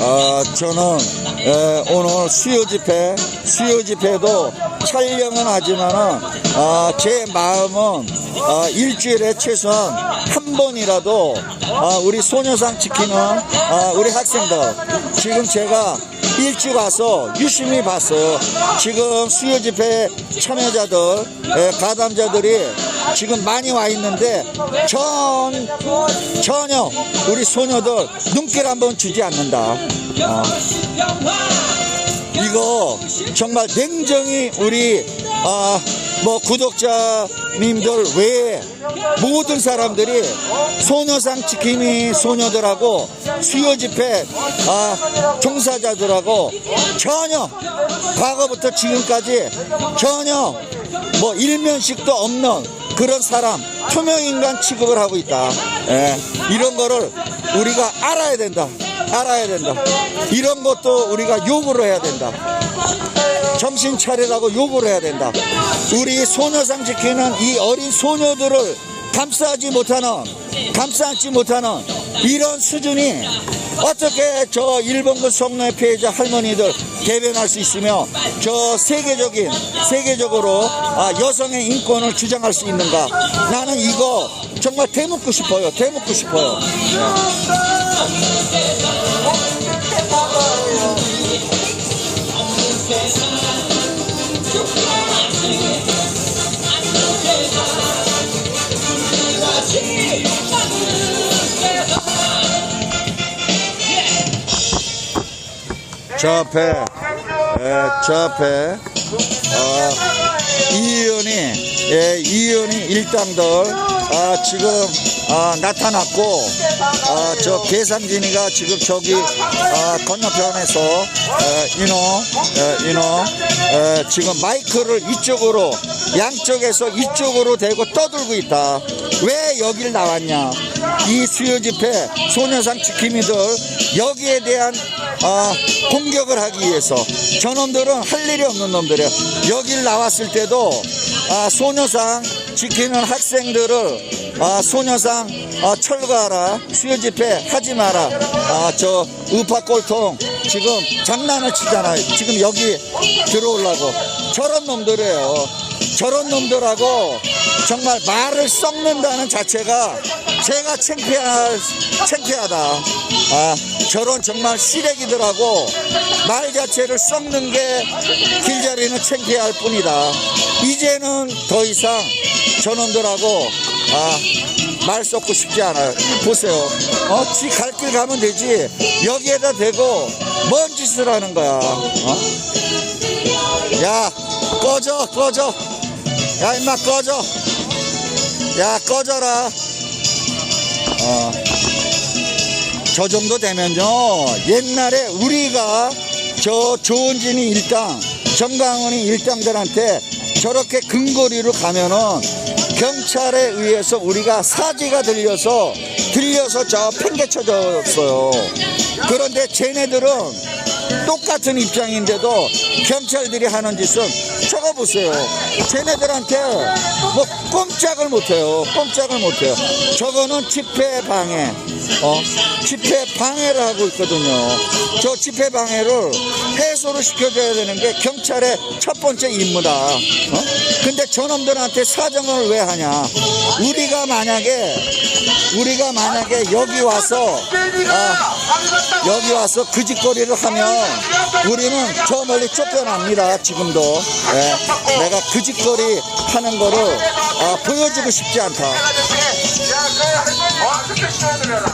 어, 저는 에, 오늘 수요 집회, 수요 집회도 촬영은 하지만은 어, 제 마음은 어, 일주일에 최소한 한 번이라도 어, 우리 소녀상 지키는 어, 우리 학생들 지금 제가 일주 가서 유심히 봤어요. 지금 수요 집회 참여자들, 에, 가담자들이 지금 많이 와 있는데 전 전혀 우리 소녀들 눈길 한번 주지 않는다. 어. 이거 정말 냉정히 우리 아, 뭐 구독자님들 외에 모든 사람들이 소녀상 지킴이 소녀들하고 수요 집회 아, 종사자들하고 전혀 과거부터 지금까지 전혀 뭐 일면식도 없는 그런 사람 투명 인간 취급을 하고 있다. 예, 이런 거를 우리가 알아야 된다. 알아야 된다. 이런 것도 우리가 요구를 해야 된다. 정신 차리라고 요구를 해야 된다. 우리 소녀상 지키는 이 어린 소녀들을 감싸지 못하는, 감싸지 못하는 이런 수준이 어떻게 저 일본군 성노예 피해자 할머니들 대변할 수 있으며 저 세계적인, 세계적으로 아, 여성의 인권을 주장할 수 있는가. 나는 이거 정말 대묻고 싶어요. 대묻고 싶어요. 저 앞에, 에, 저 앞에, 어, 이 의원이, 예, 이 의원이 일당들, 아, 지금, 아, 나타났고, 아, 저 계상진이가 지금 저기, 아, 건너편에서, 에, 인호, 에, 인호, 에, 지금 마이크를 이쪽으로, 양쪽에서 이쪽으로 대고 떠들고 있다. 왜 여길 나왔냐? 이 수요 집회, 소녀상 지킴이들, 여기에 대한, 아, 공격을 하기 위해서 저놈들은 할 일이 없는 놈들이야. 여길 나왔을 때도 아, 소녀상 지키는 학생들을 아, 소녀상 아, 철거하라 수요 집회 하지 마라 아, 저 우파 꼴통 지금 장난을 치잖아요. 지금 여기 들어오려고 저런 놈들이에요. 저런 놈들하고 정말 말을 썩는다는 자체가 제가 창피할, 창피하다. 아, 저런 정말 시래기들하고 말 자체를 썩는 게 길자리는 창피할 뿐이다. 이제는 더 이상 저놈들하고 아, 말 썩고 싶지 않아요. 보세요. 어, 지 갈 길 가면 되지. 여기에다 대고 뭔 짓을 하는 거야. 어? 야, 꺼져, 꺼져. 야, 임마, 꺼져. 야, 꺼져라. 어. 저 정도 되면요. 옛날에 우리가 저 조은진이 일당, 정강훈이 일당들한테 저렇게 근거리로 가면은 경찰에 의해서 우리가 사지가 들려서 들려서 저 팽개쳐졌어요. 그런데 쟤네들은 똑같은 입장인데도 경찰들이 하는 짓은 저거 보세요. 쟤네들한테 뭐 꼼짝을 못해요. 꼼짝을 못해요. 저거는 집회 방해, 어, 집회 방해를 하고 있거든요. 저 집회 방해를 해소를 시켜줘야 되는 게 경찰의 첫 번째 임무다. 어? 근데 저놈들한테 사정을 왜 하냐? 우리가 만약에 우리가 만약에 여기 와서 아, 여기 와서 그 짓거리를 하면 우리는 저 멀리 쫓겨납니다. 지금도 예, 내가 그 짓거리 하는 거를 아, 보여주고 싶지 않다. 말고 마스크 좀 씌워드려라.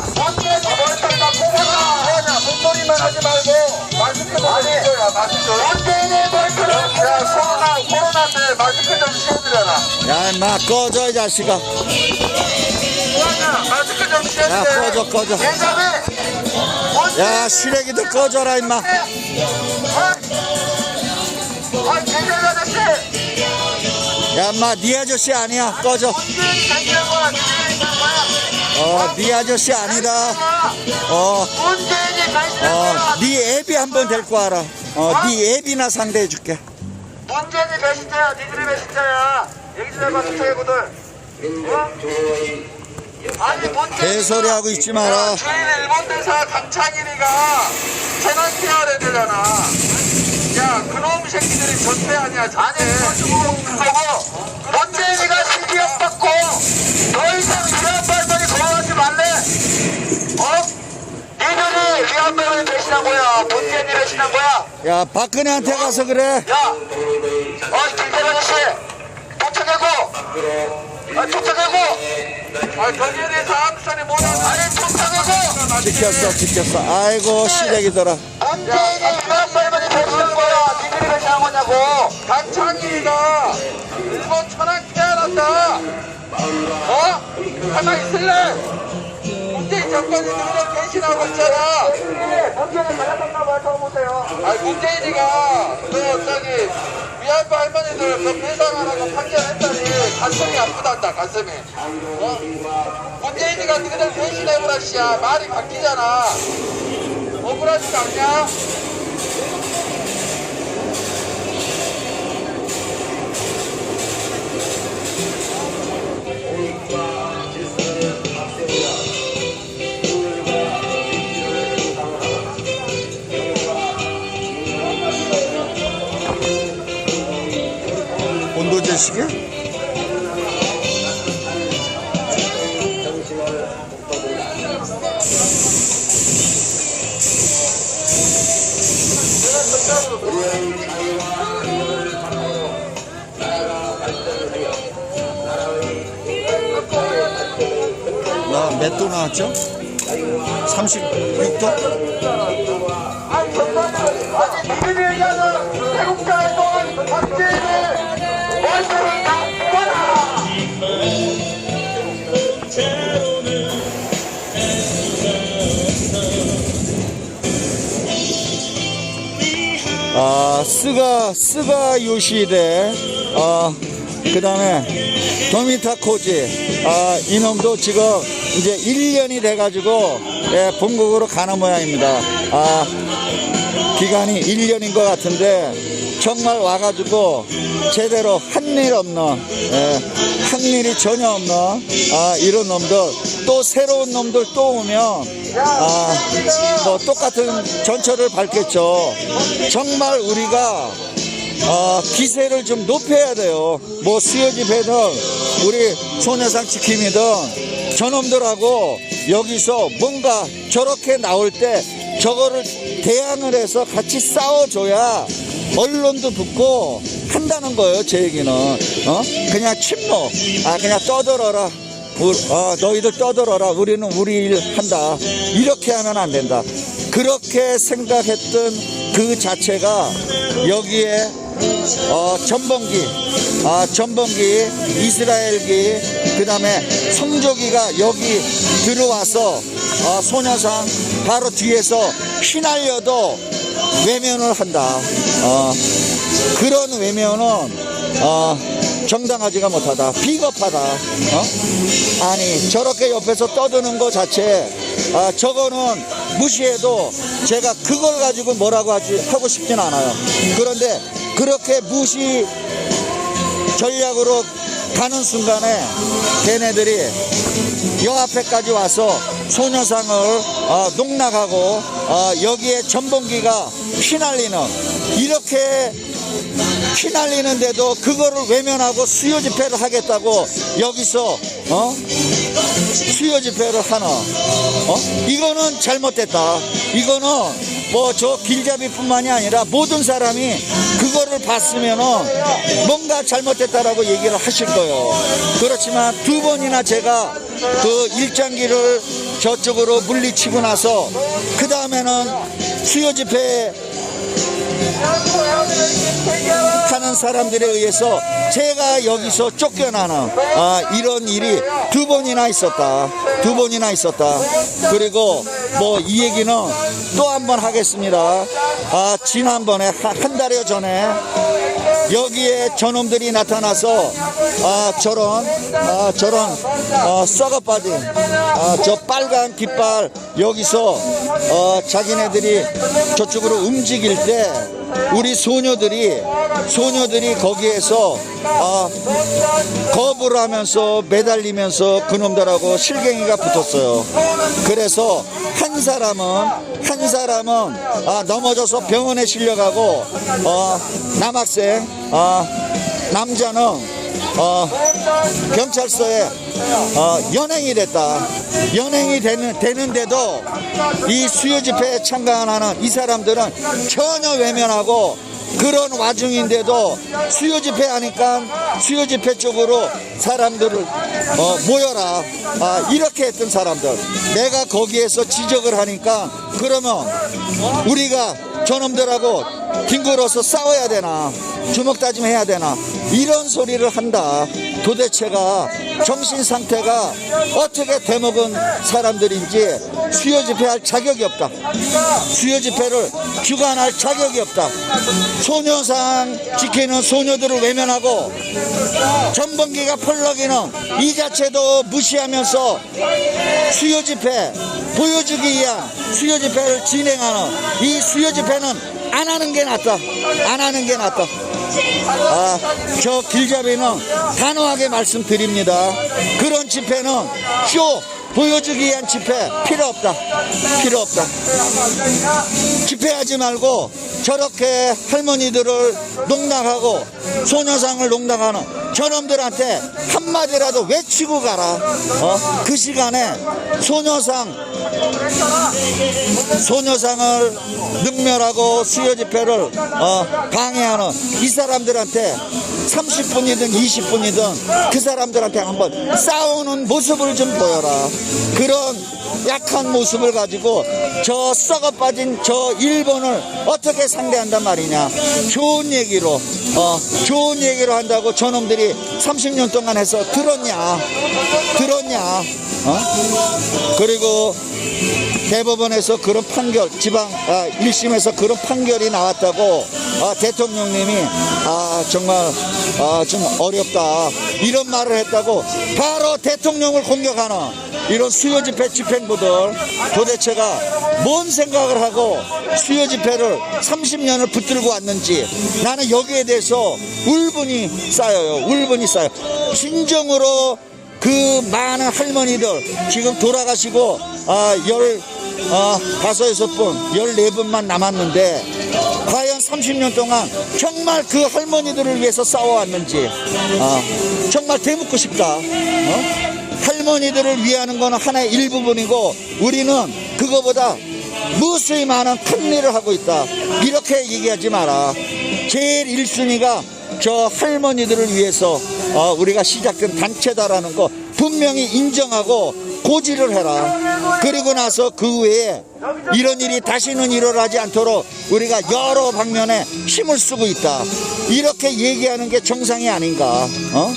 마스크. 언제 마스크 야 임마 꺼져 이 자식아. 마스크 좀. 야, 꺼져, 꺼져. 야 시래기들 꺼져라 임마. 아, 계절 아저씨. 야 임마 네 아저씨 아니야 꺼져. 장기라고 어네 아저씨 아니다. 어. 언제 이제 장기라고 어, 네 애비 한번 데리고 와라. 어, 네 애비나 상대해 줄게. 문재인이 배신자야, 니들이 배신자야. 얘기 좀 해봐, 투표해고들. 어? 아니 문재인 개소리 하고 있지 마라. 주인 일본 대사 강창일이가 재난 케어를 되잖아. 야 그놈 새끼들이 전체 아니야 전체. 그거고 문재인이가 시비업 받고 더 이상 위안 발언이 거하지 말래. 어? 니들이 위안 발언이 배신한 거야. 문재인이 배신한 거야. 야, 박근혜한테 가서 그래. 야, 어, 아, 도착하고, 아, 거기에 대해서 아무선이 못하 아니, 도착하고, 지켰어, 지켰어. 아이고, 시댁이더라. 문재인이 그런 말만이 배신한 거야. 니들이 배신한 거냐고. 강창일이가 일본 천안 태어났다. 어? 가만히 있을래? 문재인 정권이 누구를 배신하고 있잖아. 문재인이 잘났나 봐, 처음 보세요. 아니, 문재인이가 그, 저기, 위안부 할머니들 그 배상하라고 판결했더니 가슴이 아프단다, 가슴이. 어? 문재인이가 너희들 배신해보라, 씨야. 말이 바뀌잖아. 억울하지가 않냐? 온도 제식이야? 나 몇 도 나왔죠? 36도? 아니, 아니, 얘기하는 태국자의 동안 문 아, 스가, 스가 요시대, 아, 그 다음에 도미타코지, 아, 이놈도 지금 이제 1년이 돼가지고, 예, 본국으로 가는 모양입니다. 아, 기간이 1년인 것 같은데, 정말 와가지고, 제대로 한 일 없는, 예, 한 일이 전혀 없는, 아, 이런 놈들, 또 새로운 놈들 또 오면, 아, 뭐 똑같은 전철을 밟겠죠. 정말 우리가 어, 기세를 좀 높여야 돼요. 뭐 수요집회든 우리 소녀상 지킴이든 저놈들하고 여기서 뭔가 저렇게 나올 때 저거를 대항을 해서 같이 싸워줘야 언론도 붙고 한다는 거예요. 제 얘기는 어? 그냥 침묵, 아 그냥 떠들어라. 우- 어, 너희들 떠들어라. 우리는 우리 일 한다. 이렇게 하면 안 된다. 그렇게 생각했던 그 자체가 여기에 어, 전범기, 아, 전범기, 이스라엘기, 그 다음에 성조기가 여기 들어와서 어, 소녀상 바로 뒤에서 휘날려도 외면을 한다. 어, 그런 외면은 어, 정당하지가 못하다. 비겁하다. 어? 아니 저렇게 옆에서 떠드는 거 자체 아, 저거는 무시해도 제가 그걸 가지고 뭐라고 하지 하고 싶진 않아요. 그런데 그렇게 무시 전략으로 가는 순간에 걔네들이 여 앞에까지 와서 소녀상을 어, 농락하고 어, 여기에 전봉기가 휘날리는 이렇게 휘날리는데도 그거를 외면하고 수요 집회를 하겠다고 여기서 어? 수요 집회를 하나 어? 이거는 잘못됐다 이거는 뭐 저 길잡이뿐만이 아니라 모든 사람이 그거를 봤으면은 뭔가 잘못됐다라고 얘기를 하실 거예요 그렇지만 두 번이나 제가 그 일장기를 저쪽으로 물리치고 나서 그 다음에는 수요 집회 하는 사람들에 의해서 제가 여기서 쫓겨나는 아, 이런 일이 두 번이나 있었다. 두 번이나 있었다. 그리고 뭐 이 얘기는 또 한 번 하겠습니다. 아, 지난번에 한, 한 달여 전에 여기에 저놈들이 나타나서 아, 저런 아, 저런 어, 썩어 빠진 아, 저 빨간 깃발 여기서 어, 자기네들이 저쪽으로 움직일 때 우리 소녀들이 소녀들이 거기에서 아, 거부를 하면서 매달리면서 그놈들하고 실갱이가 붙었어요. 그래서 한 사람은 한 사람은 아, 넘어져서 병원에 실려가고 어, 남학생 아, 남자는 어, 경찰서에 어, 연행이 됐다. 연행이 되는, 되는데도 이 수요 집회에 참가하는 이 사람들은 전혀 외면하고 그런 와중인데도 수요 집회 하니까 수요 집회 쪽으로 사람들을 어, 모여라. 아, 이렇게 했던 사람들. 내가 거기에서 지적을 하니까 그러면 우리가 저놈들하고 뒹굴어서 싸워야 되나? 주먹 다짐 해야 되나? 이런 소리를 한다. 도대체가 정신 상태가 어떻게 되먹은 사람들인지 수요 집회할 자격이 없다 수요 집회를 주관할 자격이 없다 소녀상 지키는 소녀들을 외면하고 전범기가 펄럭이는 이 자체도 무시하면서 수요 집회 보여주기 위한 수요 집회를 진행하는 이 수요 집회는 안 하는 게 낫다. 안 하는 게 낫다. 아, 저 길잡이는 단호하게 말씀드립니다. 그런 집회는 쇼 보여주기 위한 집회 필요 없다. 필요 없다. 집회하지 말고 저렇게 할머니들을 농락하고 소녀상을 농락하는 저놈들한테 한마디라도 외치고 가라. 어? 그 시간에 소녀상 소녀상을 능멸하고 수요 집회를 어, 방해하는 이 사람들한테 30분이든 20분이든 그 사람들한테 한번 싸우는 모습을 좀 보여라. 그런 약한 모습을 가지고 저 썩어 빠진 저 일본을 어떻게 상대한단 말이냐. 좋은 얘기로, 어, 좋은 얘기로 한다고 저놈들이 30년 동안 해서 들었냐. 들었냐. 어? 그리고 대법원에서 그런 판결, 지방 아, 1심에서 그런 판결이 나왔다고 아, 대통령님이 아 정말 아, 좀 어렵다. 이런 말을 했다고 바로 대통령을 공격하는 이런 수요 집회 집행부들 도대체가 뭔 생각을 하고 수요 집회를 30년을 붙들고 왔는지 나는 여기에 대해서 울분이 쌓여요. 울분이 쌓여. 진정으로 그 많은 할머니들 지금 돌아가시고 아, 열 아, 다섯 여섯 분, 열네 분만 남았는데 과연 30년 동안 정말 그 할머니들을 위해서 싸워왔는지 아, 정말 되묻고 싶다. 어? 할머니들을 위하는 거는 하나의 일부분이고 우리는 그거보다 무수히 많은 큰 일을 하고 있다. 이렇게 얘기하지 마라. 제일 1순위가 저 할머니들을 위해서 어, 우리가 시작된 단체다라는 거 분명히 인정하고 고지를 해라. 그리고 나서 그 외에 이런 일이 다시는 일어나지 않도록 우리가 여러 방면에 힘을 쓰고 있다. 이렇게 얘기하는 게 정상이 아닌가. 어?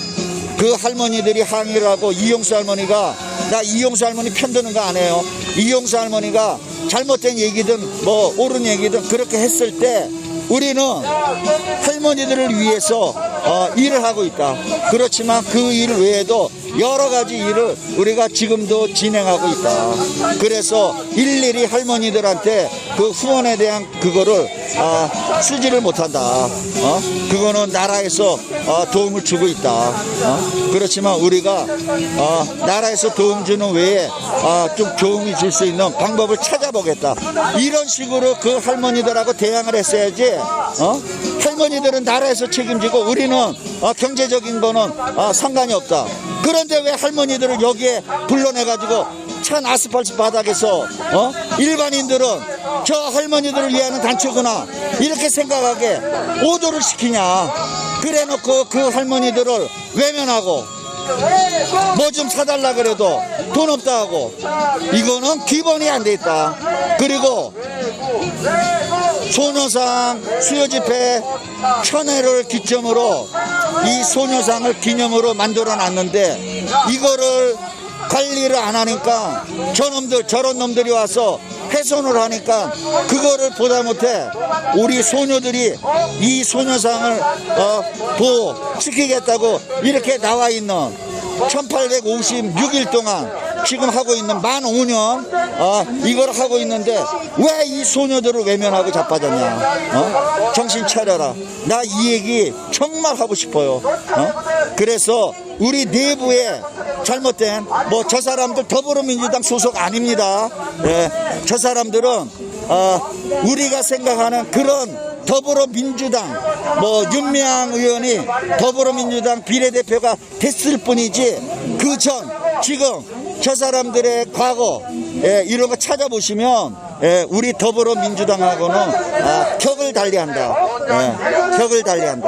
그 할머니들이 항의를 하고 이용수 할머니가 나 이용수 할머니 편드는 거 안 해요. 이용수 할머니가 잘못된 얘기든 뭐 옳은 얘기든 그렇게 했을 때 우리는 할머니들을 위해서 어, 일을 하고 있다. 그렇지만 그 일 외에도 여러 가지 일을 우리가 지금도 진행하고 있다. 그래서 일일이 할머니들한테 그 후원에 대한 그거를 아, 쓰지를 못한다. 어? 그거는 나라에서 어, 도움을 주고 있다. 어? 그렇지만 우리가 어, 나라에서 도움 주는 외에 아, 좀 도움이 줄 수 있는 방법을 찾아보겠다. 이런 식으로 그 할머니들하고 대항을 했어야지. 어? 할머니들은 나라에서 책임지고 우리는 어, 경제적인 거는 어, 상관이 없다. 그런데 왜 할머니들을 여기에 불러내가지고 찬 아스팔트 바닥에서 어? 일반인들은 저 할머니들을 위하는 단체구나 이렇게 생각하게 오도를 시키냐 그래 놓고 그 할머니들을 외면하고 뭐좀 사달라 그래도 돈 없다 하고 이거는 기본이 안 돼 있다 그리고 소녀상 수요 집회 천회를 기점으로 이 소녀상을 기념으로 만들어 놨는데 이거를 관리를 안 하니까 저놈들 저런 놈들이 와서 훼손을 하니까 그거를 보다 못해 우리 소녀들이 이 소녀상을 어, 보호시키겠다고 이렇게 나와 있는 1856일 동안 지금 하고 있는 만 5년 어, 이걸 하고 있는데 왜 이 소녀들을 외면하고 자빠졌냐 어? 정신 차려라 나 이 얘기 정말 하고 싶어요 어? 그래서 우리 내부에 잘못된 뭐 저 사람들 더불어민주당 소속 아닙니다 예, 저 사람들은 어, 우리가 생각하는 그런 더불어민주당 뭐 윤미향 의원이 더불어민주당 비례대표가 됐을 뿐이지 그 전 지금 저 사람들의 과거 예, 이런 거 찾아보시면 예, 우리 더불어민주당하고는 아, 격을 달리한다. 예, 격을 달리한다.